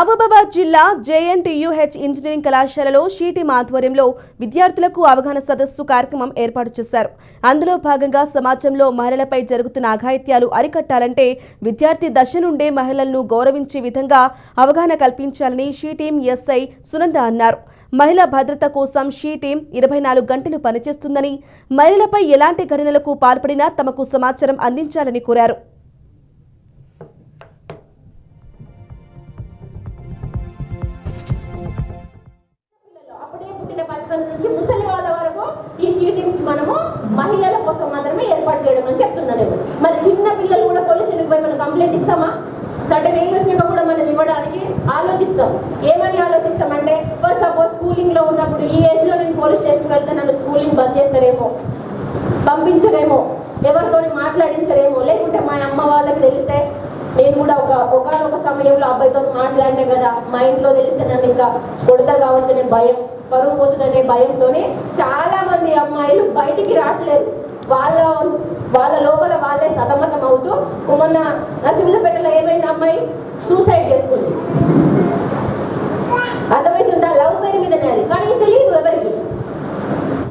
మహబూబాబాద్ జిల్లా JNTUH engineering కళాశాలలో SHE Team ఆధ్వర్యంలో విద్యార్థులకు అవగాహన సదస్సు కార్యక్రమం ఏర్పాటు చేశారు. అందులో భాగంగా సమాజంలో మహిళలపై జరుగుతున్న అఘాయిత్యాలు అరికట్టాలంటే విద్యార్థి దశ నుండే మహిళలను గౌరవించే విధంగా అవగాహన కల్పించాలని షీటీం ఎస్ఐ సునంద అన్నారు. మహిళా భద్రత కోసం షీ టీం ఇరవై నాలుగు గంటలు పనిచేస్తుందని మహిళలపై ఎలాంటి ఘటనలకు పాల్పడినా తమకు సమాచారం అందించాలని కోరారు. పుట్టిన నుంచి ముసలి వాళ్ళ వరకు ఈ షీటింగ్స్ మనము మహిళల కోసం మాత్రమే ఏర్పాటు చేయడం అని చెప్తున్నాను. నేను మరి చిన్న పిల్లలు కూడా పోలీస్ స్టేషన్కి పోయి మనం కంప్లైంట్ ఇస్తామా? సర్టన్ ఏజ్ వచ్చినాక కూడా మనం ఇవ్వడానికి ఆలోచిస్తాం. ఏమని ఆలోచిస్తామంటే ఫర్ సపోజ్ స్కూలింగ్లో ఉన్నప్పుడు ఈ ఏజ్లో నేను పోలీస్ స్టేషన్కి వెళ్తే నన్ను స్కూలింగ్ బంద్ చేస్తారేమో? పంపించరేమో? ఎవరితో మాట్లాడించరేమో? లేకుంటే మా అమ్మ వాళ్ళకి తెలిస్తే నేను కూడా ఒక ఒకనొక సమయంలో అబ్బాయితో మాట్లాడినా కదా మా ఇంట్లో తెలిస్తే నన్ను ఇంకా కొడతారు కావచ్చు అనే భయం పరువు పోతుందనే భయంతోనే చాలా మంది అమ్మాయిలు బయటికి రావట్లేదు. వాళ్ళ వాళ్ళ లోపల వాళ్ళే సతమతం అవుతూ మొన్న నరసింహపేటలో ఏమైనా అమ్మాయి? సూసైడ్ చేసుకుంది.